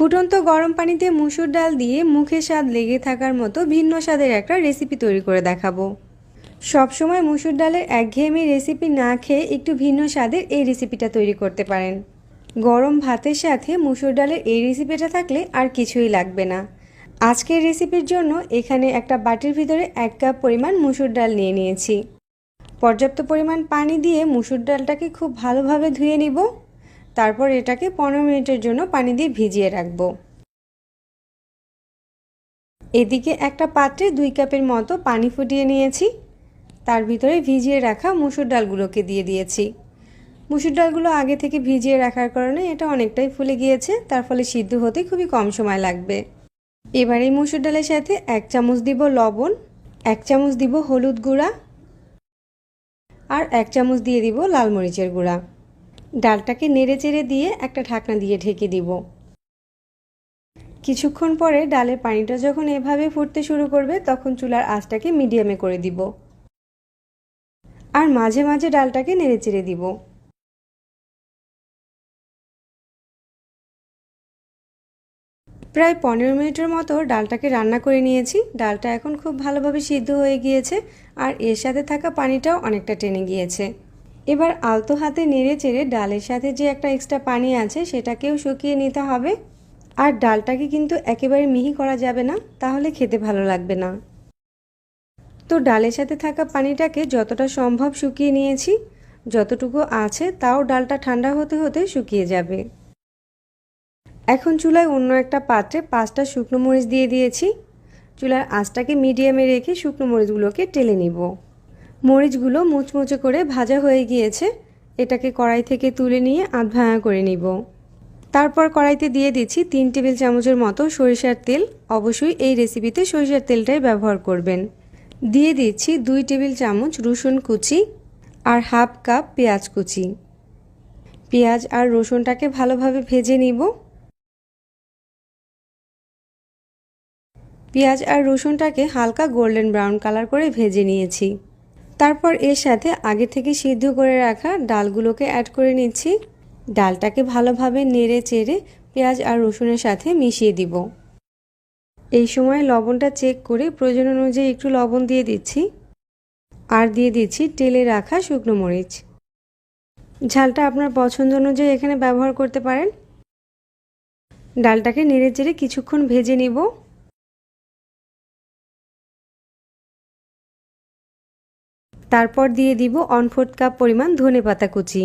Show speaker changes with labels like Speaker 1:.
Speaker 1: ফুটন্ত গরম পানিতে মুসুর ডাল দিয়ে মুখে স্বাদ লেগে থাকার মতো ভিন্ন স্বাদের একটা রেসিপি তৈরি করে দেখাবো। সবসময় মুসুর ডালের একঘেয়েমি রেসিপি না খেয়ে একটু ভিন্ন স্বাদের এই রেসিপিটা তৈরি করতে পারেন। গরম ভাতের সাথে মুসুর ডালের এই রেসিপিটা থাকলে আর কিছুই লাগবে না। আজকের রেসিপির জন্য এখানে একটা বাটির ভিতরে এক কাপ পরিমাণ মুসুর ডাল নিয়ে নিয়েছি। পর্যাপ্ত পরিমাণ পানি দিয়ে মুসুর ডালটাকে খুব ভালোভাবে ধুয়ে নিব। তারপর এটাকে পনেরো মিনিটের জন্য পানি দিয়ে ভিজিয়ে রাখব। এদিকে একটা পাত্রে দুই কাপের মতো পানি ফুটিয়ে নিয়েছি। তার ভিতরে ভিজিয়ে রাখা মুসুর ডালগুলোকে দিয়ে দিয়েছি। মুসুর ডালগুলো আগে থেকে ভিজিয়ে রাখার কারণে এটা অনেকটাই ফুলে গিয়েছে, তার ফলে সিদ্ধ হতে খুবই কম সময় লাগবে। এবার এই মুসুর ডালের সাথে এক চামচ দিব লবণ, এক চামচ দিব হলুদ গুঁড়া আর এক চামচ দিয়ে দিব লাল মরিচের গুঁড়া। ডালটাকে নেড়ে চেড়ে দিয়ে একটা ঢাকনা দিয়ে ঢেকে দিব। কিছুক্ষণ পরে ডালের পানিটা যখন এভাবে ফুটতে শুরু করবে, তখন চুলার আঁচটাকে মিডিয়ামে করে দিব। আর মাঝে মাঝে ডালটাকে নেড়ে চেড়ে দিব। প্রায় পনেরো মিনিটের মতো ডালটাকে রান্না করে নিয়েছি। ডালটা এখন খুব ভালোভাবে সিদ্ধ হয়ে গিয়েছে, আর এর সাথে থাকা পানিটাও অনেকটা টেনে গিয়েছে। এবার আলতো হাতে নেড়ে চেড়ে ডালের সাথে যে একটা এক্সট্রা পানি আছে সেটাকেও শুকিয়ে নিতে হবে। আর ডালটাকে কিন্তু একেবারে মিহি করা যাবে না, তাহলে খেতে ভালো লাগবে না। তো ডালের সাথে থাকা পানিটাকে যতটা সম্ভব শুকিয়ে নিয়েছি, যতটুকু আছে তাও ডালটা ঠান্ডা হতে হতে শুকিয়ে যাবে। এখন চুলায় অন্য একটা পাত্রে পাঁচটা শুকনো মরিচ দিয়ে দিয়েছি। চুলার আঁচটাকে মিডিয়ামে রেখে শুকনো মরিচগুলোকে টেলে নিব। মরিচগুলো মুচমুচে করে ভাজা হয়ে গিয়েছে। এটাকে কড়াই থেকে তুলে নিয়ে আধ ভাঙা করে নিব। তারপর কড়াইতে দিয়ে দিচ্ছি তিন টেবিল চামচের মতো সরিষার তেল। অবশ্যই এই রেসিপিতে সরিষার তেলটাই ব্যবহার করবেন। দিয়ে দিচ্ছি দুই টেবিল চামচ রসুন কুচি আর হাফ কাপ পেঁয়াজ কুচি। পেঁয়াজ আর রসুনটাকে ভালোভাবে ভেজে নিব। পেঁয়াজ আর রসুনটাকে হালকা গোল্ডেন ব্রাউন কালার করে ভেজে নিয়েছি। তারপর এর সাথে আগে থেকে সিদ্ধ করে রাখা ডালগুলোকে অ্যাড করে নিচ্ছি। ডালটাকে ভালোভাবে নেড়ে চেড়ে পেঁয়াজ আর রসুনের সাথে মিশিয়ে দিব। এই সময় লবণটা চেক করে প্রয়োজন অনুযায়ী একটু লবণ দিয়ে দিচ্ছি। আর দিয়ে দিচ্ছি তেলে রাখা শুকনো মরিচ। ঝালটা আপনার পছন্দ অনুযায়ী এখানে ব্যবহার করতে পারেন। ডালটাকে নেড়ে চেড়ে কিছুক্ষণ ভেজে নিব। তারপর দিয়ে দিব অন ফোর্থ কাপ পরিমাণ ধনে পাতা কুচি।